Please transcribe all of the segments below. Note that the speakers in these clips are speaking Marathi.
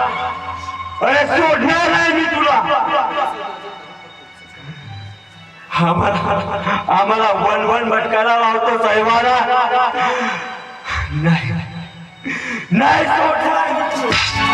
अरे सोडणार नाही मी तुला. आम्हाला आम्हाला वन वन भटकायला लावतो साहेबाला. नाही. नाही सोडणार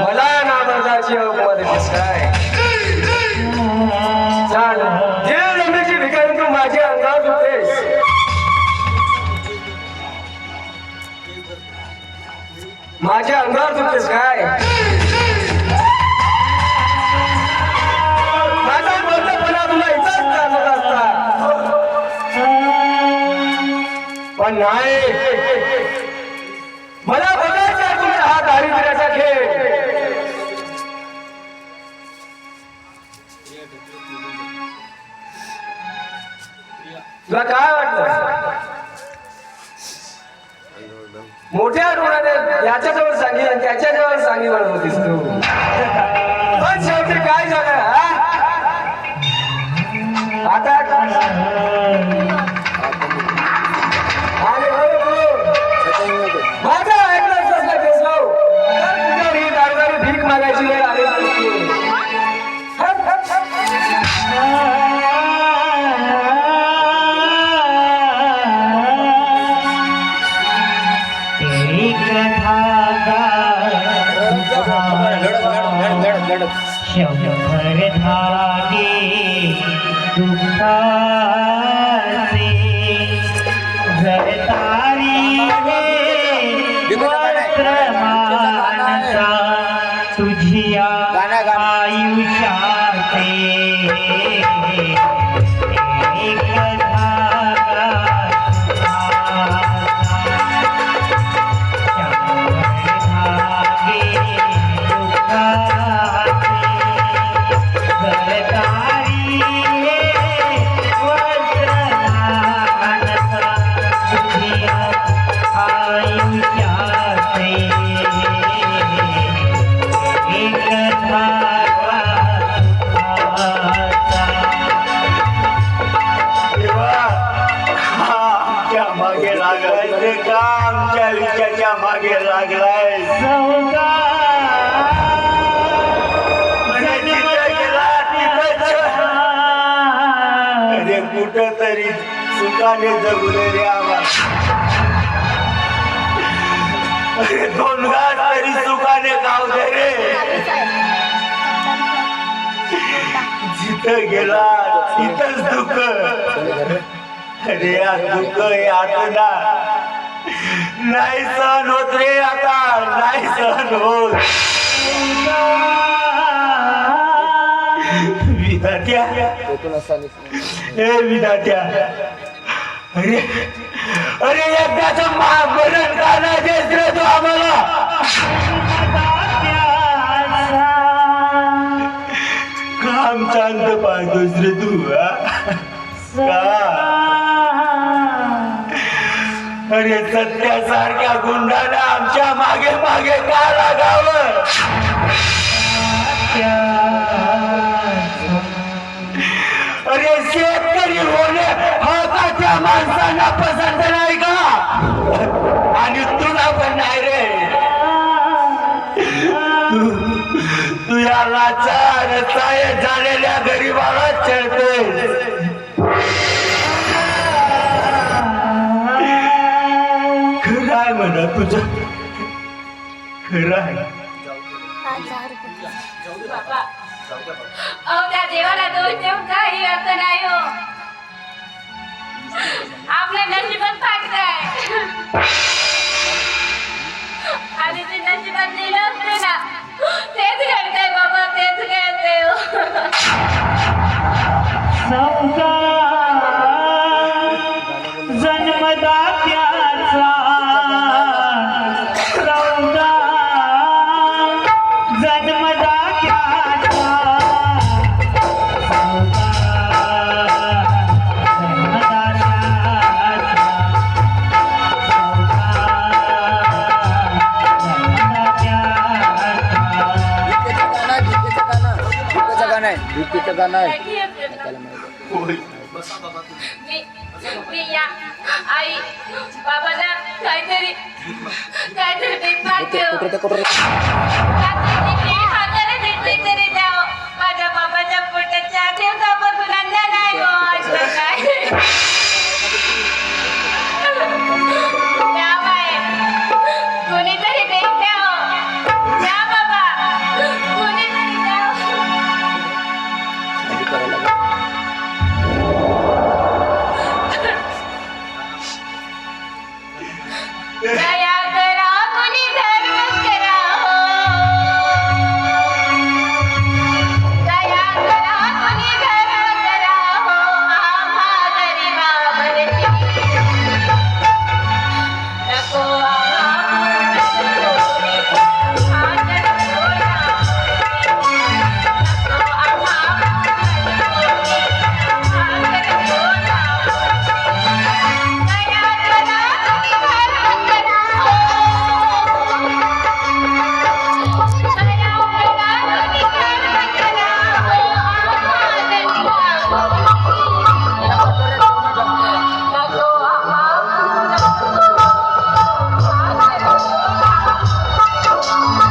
मला नामर्दाची हुकूमत काय चाल. जे रमेशची भिकारी तू माझ्या अंगावर होतेस माझ्या अंगावर होतेस काय? पण नाही. मला बघायचा आहे तुमचा हा दारिद्र्याचा खेळ. तुला काय वाटलं? मोठ्या रुग्णाने याच्याजवळ सांगितलं आणि त्याच्याजवळ सांगितलं होतीस तू. शंभर धागे दुःखाचे जरतारी वस्त्र मानसा तुझिया का आमच्या विचाच्या मागे लागलाय. म्हणजे. अरे कुठं तरी सुखाने जगले रे आम्हाला अरे दोन घास तरी सुखाने दे रे. जिथं गेला तिथंच दुःख. अरे दुःख हे आठवणा नाही सहन होत रे आता नाही सहन होत. विधात्या हे विधात्या अरे अरे एकदाच महाभरण का नाही देत रे तू आम्हाला. काम चांगलं पाहतोस रे तू का? अरे सत्यासारख्या गुंडाला आमच्या मागे मागे का लागावं? अरे शेतकरी होणे हा का त्या माणसांना पसंत नाही का? आणि तुला पण नाही रे. तुझ्या तू लाचार झालेल्या गरीबाला चढतोय आहे तुझं खरं आहे. त्या देवाला दोष देऊन काही अर्थ नाही हो. आपल्या नशिबात टाकताय आणि ते भीतीचं गाणं आहे नाही. होय. मी मी या आई बाबाला काहीतरी काहीतरी भीक मागते हो. कुठे ते कुठे